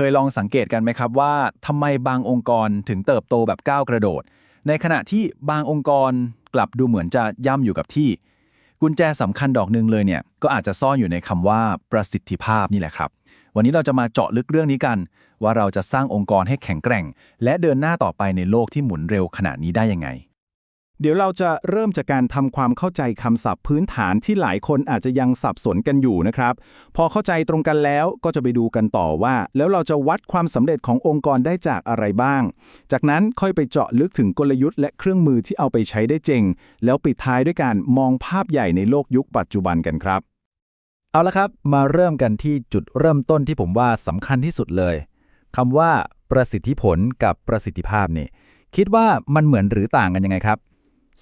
เคยลองสังเกตกันไหมครับว่าทำไมบางองค์กรถึงเติบโตแบบก้าวกระโดด ในขณะที่บางองค์กรกลับดูเหมือนจะย่ำอยู่กับที่ กุญแจสำคัญดอกหนึ่งเลยเนี่ยก็อาจจะซ่อนอยู่ในคำว่าประสิทธิภาพนี่แหละครับ วันนี้เราจะมาเจาะลึกเรื่องนี้กัน ว่าเราจะสร้างองค์กรให้แข็งแกร่ง และเดินหน้าต่อไปในโลกที่หมุนเร็วขนาดนี้ได้ยังไง เดี๋ยวเราจะเริ่มจากการทำความเข้าใจคำศัพท์พื้นฐานที่หลายคนอาจจะยังสับสนกันอยู่นะครับ พอเข้าใจตรงกันแล้วก็จะไปดูกันต่อว่า แล้วเราจะวัดความสำเร็จขององค์กรได้จากอะไรบ้าง จากนั้นค่อยไปเจาะลึกถึงกลยุทธ์และเครื่องมือที่เอาไปใช้ได้จริง แล้วปิดท้ายด้วยการมองภาพใหญ่ในโลกยุคปัจจุบันกันครับ เอาละครับมาเริ่มกันที่จุดเริ่มต้นที่ผมว่าสำคัญที่สุดเลยคำว่าประสิทธิผลกับประสิทธิภาพนี่คิดว่ามันเหมือนหรือต่างกันยังไงครับ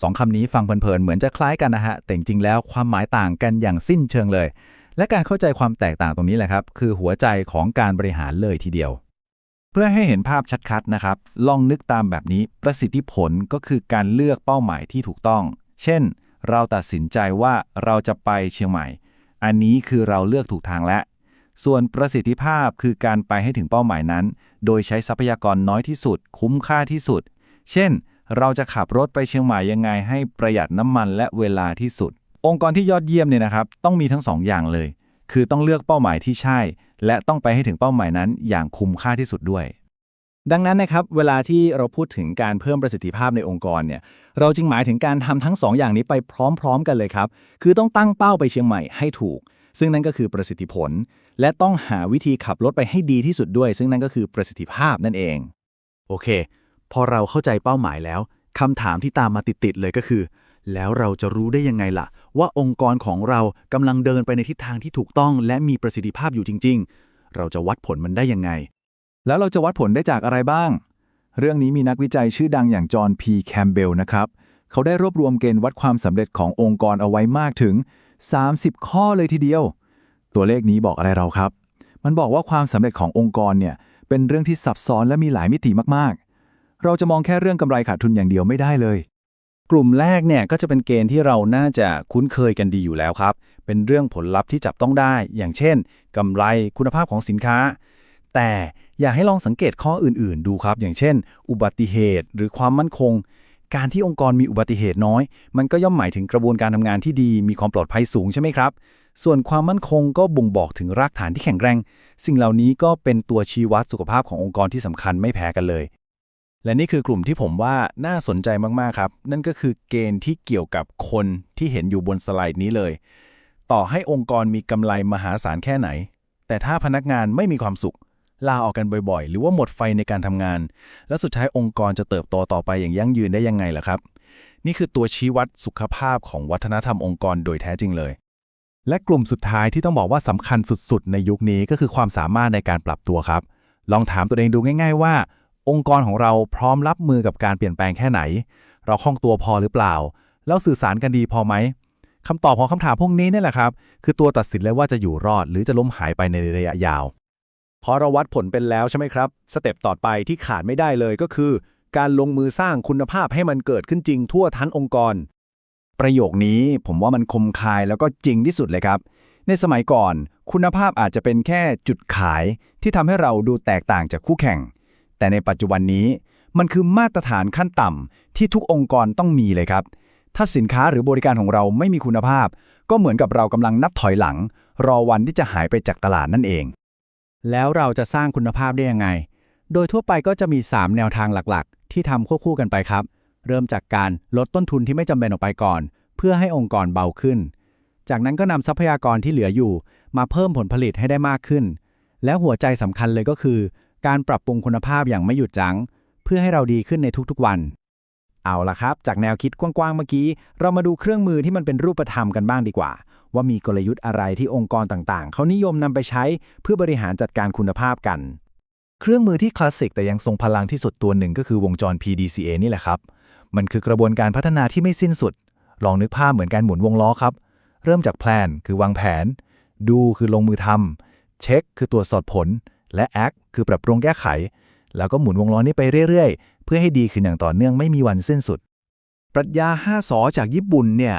สองคำนี้ฟังเพลินๆ เหมือนจะคล้ายกันนะฮะ แต่จริงๆ แล้วความหมายต่างกันอย่างสิ้นเชิงเลย และการเข้าใจความแตกต่างตรงนี้แหละครับ คือหัวใจของการบริหารเลยทีเดียว เพื่อให้เห็นภาพชัดๆ นะครับ ลองนึกตามแบบนี้ ประสิทธิผลก็คือการเลือกเป้าหมายที่ถูกต้อง เช่น เราตัดสินใจว่าเราจะไปเชียงใหม่ อันนี้คือเราเลือกถูกทางแล้ว ส่วนประสิทธิภาพคือการไปให้ถึงเป้าหมายนั้น โดยใช้ทรัพยากรน้อยที่สุด คุ้มค่าที่สุด เช่น เราจะขับรถไปเชียงใหม่ยังไงให้ประหยัดน้ำมันและเวลาที่สุด องค์กรที่ยอดเยี่ยมเนี่ยนะครับ ต้องมีทั้งสองอย่างเลย คือต้องเลือกเป้าหมายที่ใช่ และต้องไปให้ถึงเป้าหมายนั้นอย่างคุ้มค่าที่สุดด้วย ดังนั้นนะครับ เวลาที่เราพูดถึงการเพิ่มประสิทธิภาพในองค์กรเนี่ย เราจึงหมายถึงการทำทั้งสองอย่างนี้ไปพร้อม ๆ กันเลยครับ คือต้องตั้งเป้าไปเชียงใหม่ให้ถูก ซึ่งนั่นก็คือประสิทธิผล และต้องหาวิธีขับรถไปให้ดีที่สุดด้วย ซึ่งนั่นก็คือประสิทธิภาพนั่นเอง โอเค พอเราเข้าใจเป้าหมายแล้วคำถามที่ตามมาติดๆเลยก็คือ แล้วเราจะรู้ได้ยังไงล่ะ ว่าองค์กรของเรากำลังเดินไปในทิศทางที่ถูกต้อง และมีประสิทธิภาพอยู่จริง ๆ เราจะวัดผลมันได้ยังไง แล้วเราจะวัดผลได้จากอะไรบ้าง เรื่องนี้มีนักวิจัยชื่อดังอย่างจอห์นพีแคมเบลนะครับเขาได้รวบรวมเกณฑ์วัดความสำเร็จขององค์กรเอาไว้มากถึง 30 ข้อเลยทีเดียว ตัวเลขนี้บอกอะไรเราครับ มันบอกว่าความสำเร็จขององค์กรเนี่ยเป็นเรื่องที่ซับซ้อนและมีหลายมิติมากๆ เราจะมองแค่เรื่องกำไรขาดทุนอย่างเดียวไม่ได้เลย กลุ่มแรกเนี่ยก็จะเป็นเกณฑ์ที่เราน่าจะคุ้นเคยกันดีอยู่แล้วครับ เป็นเรื่องผลลัพธ์ที่จับต้องได้ อย่างเช่นกำไรคุณภาพของสินค้า แต่อยากให้ลองสังเกตข้ออื่น ๆ ดูครับ อย่างเช่น อุบัติเหตุ หรือความมั่นคง การที่องค์กรมีอุบัติเหตุน้อย มันก็ย่อมหมายถึงกระบวนการทำงานที่ดี มีความปลอดภัยสูงใช่ไหมครับ ส่วนความมั่นคงก็บ่งบอกถึงรากฐานที่แข็งแรง สิ่งเหล่านี้ก็เป็นตัวชี้วัดสุขภาพขององค์กรที่สำคัญไม่แพ้กันเลย และนี่คือกลุ่มที่ผมว่าน่าสนใจมาก ๆ ครับ นั่นก็คือเกณฑ์ที่เกี่ยวกับคนที่เห็นอยู่บนสไลด์นี้เลย ต่อให้องค์กรมีกำไรมหาศาลแค่ไหน แต่ถ้าพนักงานไม่มีความสุข ลาออกกันบ่อยๆ หรือว่าหมดไฟในการทำงาน แล้วสุดท้ายองค์กรจะเติบโตต่อไปอย่างยั่งยืนได้ยังไงล่ะครับ นี่คือตัวชี้วัดสุขภาพของวัฒนธรรมองค์กรโดยแท้จริงเลย และกลุ่มสุดท้ายที่ต้องบอกว่าสำคัญสุดๆ ในยุคนี้ก็คือความสามารถในการปรับตัวครับ ลองถามตัวเองดูง่าย ๆ ว่า องค์กรของเราพร้อมรับมือกับการเปลี่ยนแปลงแค่ไหน เราคล่องตัวพอหรือเปล่า แล้วสื่อสารกันดีพอไหมคำตอบของคำถามพวกนี้นี่แหละครับ คือตัวตัดสินเลยว่าจะอยู่รอด หรือจะล้มหายไปในระยะยาว พอเราวัดผลเป็นแล้วใช่ไหมครับ สเต็ปต่อไปที่ขาดไม่ได้เลยก็คือ การลงมือสร้างคุณภาพให้มันเกิดขึ้นจริงทั่วทั้งองค์กร ประโยคนี้ผมว่ามันคมคายแล้วก็จริงที่สุดเลยครับ ในสมัยก่อน คุณภาพอาจจะเป็นแค่จุดขายที่ทำให้เราดูแตกต่างจากคู่แข่ง แต่ในปัจจุบันนี้มันคือมาตรฐานขั้นต่ำที่ทุกองค์กรต้องมีเลยครับ ถ้าสินค้าหรือบริการของเราไม่มีคุณภาพ ก็เหมือนกับเรากำลังนับถอยหลัง รอวันที่จะหายไปจากตลาดนั่นเอง แล้วเราจะสร้างคุณภาพได้ยังไง โดยทั่วไปก็จะมี 3 แนวทางหลักๆ ที่ทำควบคู่กันไปครับ เริ่มจากการลดต้นทุนที่ไม่จำเป็นออกไปก่อน เพื่อให้องค์กรเบาขึ้น จากนั้นก็นำทรัพยากรที่เหลืออยู่ มาเพิ่มผลผลิตให้ได้มากขึ้น และหัวใจสำคัญเลยก็คือ การปรับปรุงคุณภาพอย่างไม่หยุดยั้ง เพื่อให้เราดีขึ้นในทุกๆวัน เอาละครับ จากแนวคิดกว้างๆเมื่อกี้ เรามาดูเครื่องมือที่มันเป็นรูปธรรมกันบ้างดีกว่า ว่ามีกลยุทธ์อะไรที่องค์กรต่างๆ เขานิยมนำไปใช้เพื่อบริหารจัดการคุณภาพกัน เครื่องมือที่คลาสสิกแต่ยังทรงพลังที่สุดตัวหนึ่งก็คือวงจร PDCA นี่แหละครับ มันคือกระบวนการพัฒนาที่ไม่สิ้นสุด ลองนึกภาพเหมือนการหมุนวงล้อครับ เริ่มจากแพลนคือวางแผน ดูคือลงมือทำเช็ค คือตรวจสอบผล และแอคคือปรับปรุงแก้ไข แล้วก็หมุนวงล้อนี้ไปเรื่อยๆ เพื่อให้ดีขึ้นอย่างต่อเนื่องไม่มีวันสิ้นสุด ปรัชญา 5สอจากญี่ปุ่นเนี่ย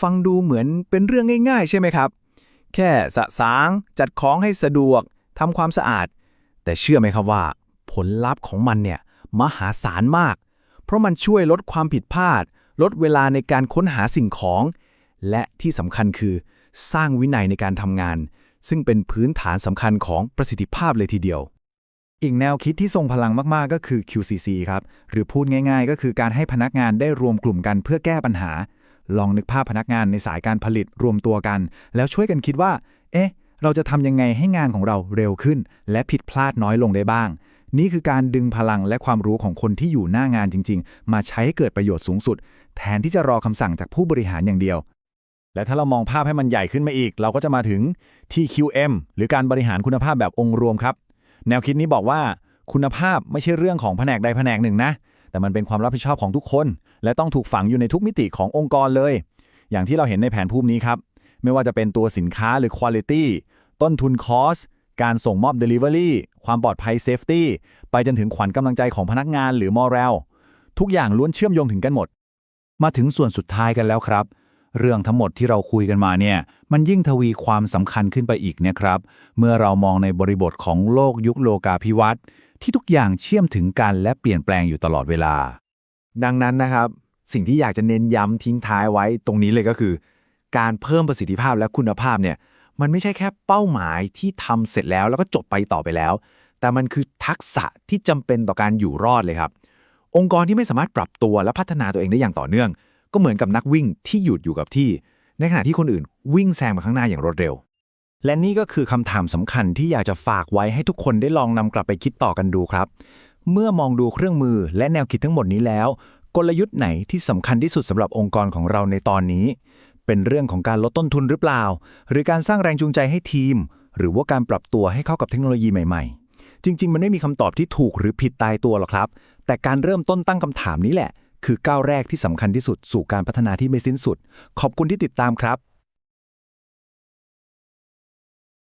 ฟังดูเหมือนเป็นเรื่องง่าย ๆ ใช่ไหมครับ แค่สะสางจัดของให้สะดวกทำความสะอาด แต่เชื่อไหมครับว่า ผลลัพธ์ของมันเนี่ยมหาศาลมาก เพราะมันช่วยลดความผิดพลาด ลดเวลาในการค้นหาสิ่งของ และที่สำคัญคือ สร้างวินัยในการทำงาน ซึ่งเป็นพื้นฐานสำคัญของประสิทธิภาพเลยทีเดียว อีกแนวคิดที่ทรงพลังมากๆ ก็คือ QCC ครับ หรือพูดง่ายๆ ก็คือการให้พนักงานได้รวมกลุ่มกันเพื่อแก้ปัญหา ลองนึกภาพพนักงานในสายการผลิตรวมตัวกัน แล้วช่วยกันคิดว่า เอ๊ะ เราจะทำยังไงให้งานของเราเร็วขึ้น และผิดพลาดน้อยลงได้บ้าง นี่คือการดึงพลังและความรู้ของคนที่อยู่หน้างานจริง ๆ มาใช้ให้เกิดประโยชน์สูงสุด แทนที่จะรอคำสั่งจากผู้บริหารอย่างเดียว และถ้าเรามองภาพให้มันใหญ่ขึ้นมาอีก เราก็จะมาถึง TQM หรือการบริหารคุณภาพแบบองค์รวมครับ แนวคิดนี้บอกว่าคุณภาพไม่ใช่เรื่องของแผนกใดแผนกหนึ่งนะ แต่มันเป็นความรับผิดชอบของทุกคน และต้องถูกฝังอยู่ในทุกมิติขององค์กรเลย อย่างที่เราเห็นในแผนภูมินี้ครับ ไม่ว่าจะเป็นตัวสินค้าหรือ Quality ต้นทุน Cost การส่งมอบ Delivery ความปลอดภัย Safety ไปจนถึงขวัญกำลังใจของพนักงานหรือ Morale ทุกอย่างล้วนเชื่อมโยงถึงกันหมด มาถึงส่วนสุดท้ายกันแล้วครับ เรื่องทั้งหมดที่เราคุยกันมาเนี่ยมันยิ่งทวีความสำคัญขึ้นไปอีกเนะครับ เมื่อเรามองในบริบทของโลกยุคโลกาภิวัตน์ที่ทุกอย่างเชื่อมถึงกันและเปลี่ยนแปลงอยู่ตลอดเวลา ดังนั้นนะครับ สิ่งที่อยากจะเน้นย้ำทิ้งท้ายไว้ตรงนี้เลยก็คือ การเพิ่มประสิทธิภาพและคุณภาพเนี่ยมันไม่ใช่แค่เป้าหมายที่ทำเสร็จแล้วแล้วก็จบไปต่อไปแล้ว แต่มันคือทักษะที่จำเป็นต่อการอยู่รอดเลยครับ องค์กรที่ไม่สามารถปรับตัวและพัฒนาตัวเองได้อย่างต่อเนื่อง ก็เหมือนกับนักวิ่งที่หยุดอยู่กับที่ ในขณะที่คนอื่นวิ่งแซงมาข้างหน้าอย่างรวดเร็ว และนี่ก็คือคำถามสำคัญที่อยากจะฝากไว้ให้ทุกคนได้ลองนำกลับไปคิดต่อกันดูครับ เมื่อมองดูเครื่องมือและแนวคิดทั้งหมดนี้แล้ว กลยุทธ์ไหนที่สำคัญที่สุดสำหรับองค์กรของเราในตอนนี้ เป็นเรื่องของการลดต้นทุนหรือเปล่า หรือการสร้างแรงจูงใจให้ทีม หรือว่าการปรับตัวให้เข้ากับเทคโนโลยีใหม่ ๆ จริง ๆ มันไม่มีคำตอบที่ถูกหรือผิดตายตัวหรอกครับ แต่การเริ่มต้นตั้งคำถามนี้แหละ คือก้าวแรกที่สำคัญที่สุดสู่การพัฒนาที่ไม่สิ้นสุด ขอบคุณที่ติดตามครับ